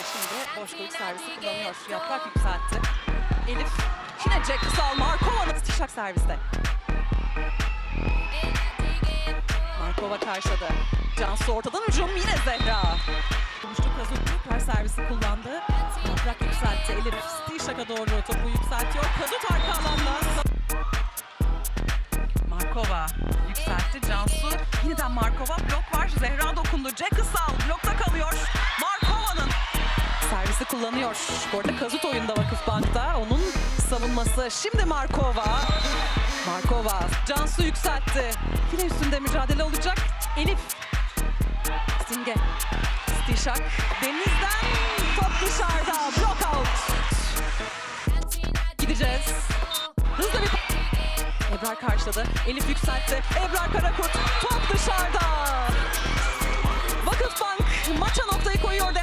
Ve şimdi boş koyuk servisi kullanıyor. Yaprak yükseltti. Elif yine Jack Kısal Markova'nın Stişak serviste. Markova karşıladı. Cansu ortadan hücum yine Zehra. Gümüşlü Kazuk her servisi kullandı. Yaprak yükseltti. Elif Stişak'a doğru topu yükseltiyor. Kadut arka alanda. Markova yükseltti. Cansu yeniden Markova. Blok var. Zehra dokundu. Jack Kısal blokta kalıyor. Servisi kullanıyor. Bu arada Kazut oyunda Vakıfbank'ta. Onun savunması. Şimdi Markova. Markova. Cansu yükseltti. File üstünde mücadele olacak. Elif. Simge. Stişak. Deniz'den top dışarıda. Block out. Gideceğiz. Hızlı bir Ebrar karşıladı. Elif yükseltti. Ebrar Karakurt. Top dışarıda. Vakıfbank maça koyuyor.